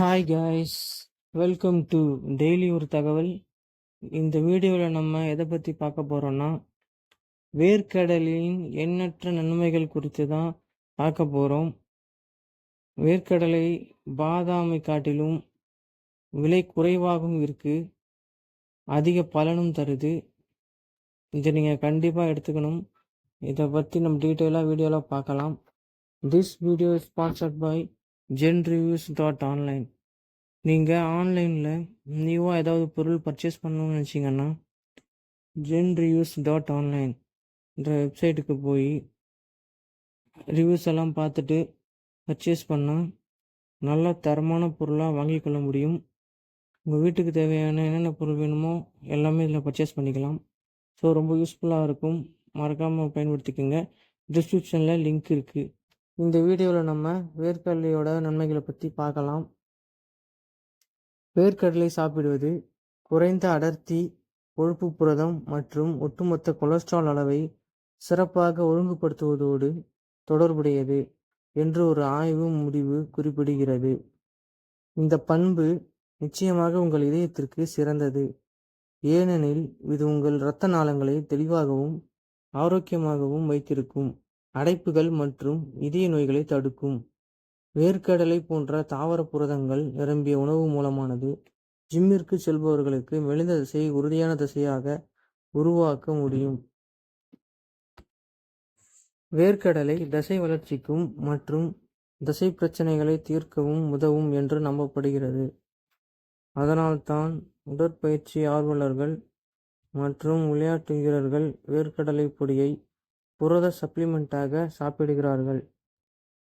Hi guys welcome to daily ஒரு தகவல் இந்த வீடியோவில் நம்ம எதை பற்றி பார்க்க போகிறோன்னா வேர்க்கடலின் எண்ணற்ற நன்மைகள் குறித்து தான் பார்க்க போகிறோம் வேர்க்கடலை பாதாமை காட்டிலும் விலை குறைவாகவும் இருக்குது அதிக பலனும் தருது. இதை நீங்கள் கண்டிப்பாக எடுத்துக்கணும். இதை பற்றி நம்ம டீட்டெயிலாக வீடியோவில் பார்க்கலாம். This video sponsored by Zen Reviews dot online நீங்கள் ஆன்லைனில் நியூவாக ஏதாவது பொருள் பர்ச்சேஸ் பண்ணணும்னு நினச்சிங்கன்னா ஜென் ரிவ்யூஸ் டாட் ஆன்லைன் என்ற வெப்சைட்டுக்கு போய் ரிவ்யூஸ் எல்லாம் பார்த்துட்டு பர்ச்சேஸ் பண்ணால் நல்ல தரமான பொருளாக வாங்கிக்கொள்ள முடியும். உங்கள் வீட்டுக்கு தேவையான என்னென்ன பொருள் வேணுமோ எல்லாமே இதில் பர்ச்சேஸ் பண்ணிக்கலாம். ஸோ ரொம்ப யூஸ்ஃபுல்லாக இருக்கும். மறக்காமல் பயன்படுத்திக்கோங்க. டிஸ்கிரிப்ஷனில் லிங்க் இருக்குது இந்த வீடியோவில் நம்ம வேர்க்கடலையோட நன்மைகளை பற்றி பார்க்கலாம். வேர்க்கடலை சாப்பிடுவது குறைந்த அடர்த்தி கொழுப்பு புரதம் மற்றும் ஒட்டுமொத்த கொலஸ்ட்ரால் அளவை சிறப்பாக ஒழுங்குபடுத்துவதோடு தொடர்புடையது என்று ஒரு ஆய்வு முடிவு குறிப்பிடுகிறது. இந்த பண்பு நிச்சயமாக உங்கள் இதயத்திற்கு சிறந்தது. ஏனெனில் இது உங்கள் இரத்த நாளங்களை தெளிவாகவும் ஆரோக்கியமாகவும் வைத்திருக்கும். அடைப்புகள் மற்றும் இதய நோய்களை தடுக்கும். வேர்க்கடலை போன்ற தாவர புரதங்கள் நிரம்பிய உணவு மூலமானது ஜிம்மிற்கு செல்பவர்களுக்கு மெலிந்த தசையை உறுதியான தசையாக உருவாக்க முடியும். வேர்க்கடலை தசை வளர்ச்சிக்கும் மற்றும் தசை பிரச்சனைகளை தீர்க்கவும் உதவும் என்று நம்பப்படுகிறது. அதனால்தான் உடற்பயிற்சி ஆர்வலர்கள் மற்றும் விளையாட்டு வீரர்கள் வேர்க்கடலை பொடியை புரத சப்ளிமெண்ட்டாக சாப்பிடுகிறார்கள்.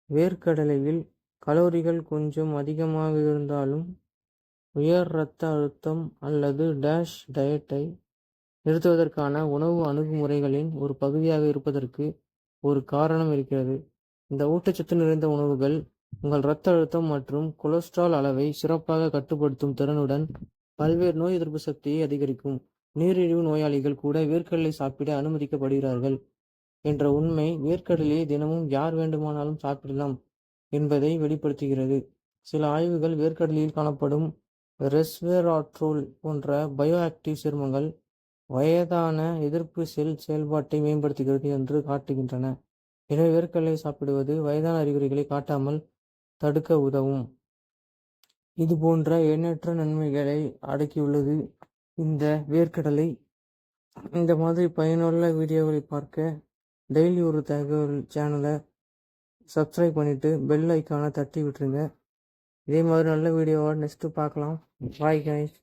வேர்க்கடலையில் கலோரிகள் கொஞ்சம் அதிகமாக இருந்தாலும் உயர் இரத்த அழுத்தம் அல்லது டேஷ் டயட்டை நிறுத்துவதற்கான உணவு அணுகுமுறைகளின் ஒரு பகுதியாக இருப்பதற்கு ஒரு காரணம் இருக்கிறது. இந்த ஊட்டச்சத்து நிறைந்த உணவுகள் உங்கள் இரத்த அழுத்தம் மற்றும் கொலஸ்ட்ரால் அளவை சிறப்பாக கட்டுப்படுத்தும் திறனுடன் பல்வேறு நோய் எதிர்ப்பு சக்தியை அதிகரிக்கும். நீரிழிவு நோயாளிகள் கூட வேர்க்கடலை சாப்பிட அனுமதிக்கப்படுகிறார்கள். என்ற உண்மை வேர்க்கடலையை தினமும் யார் வேண்டுமானாலும் சாப்பிடலாம் என்பதை வெளிப்படுத்துகிறது. சில ஆய்வுகள் வேர்க்கடலையில் காணப்படும் ரெஸ்வெராட்ரோல் போன்ற பயோ ஆக்டிவ் சேர்மங்கள் வயதான எதிர்ப்பு செல் செயல்பாட்டை மேம்படுத்துகிறது என்று காட்டுகின்றன. எனவே வேர்க்கடலை சாப்பிடுவது வயதான அறிகுறிகளை காட்டாமல் தடுக்க உதவும். இது போன்ற எண்ணற்ற நன்மைகளை அடக்கியுள்ளது இந்த வேர்க்கடலை. இந்த மாதிரி பயனுள்ள வீடியோவை பார்க்க டெய்லி ஒரு தகவல் சேனலை சப்ஸ்கிரைப் பண்ணிவிட்டு பெல் ஐக்கானை தட்டி விட்டுருங்க. இதே மாதிரி நல்ல வீடியோவாக நெக்ஸ்ட்டு பார்க்கலாம். Bye guys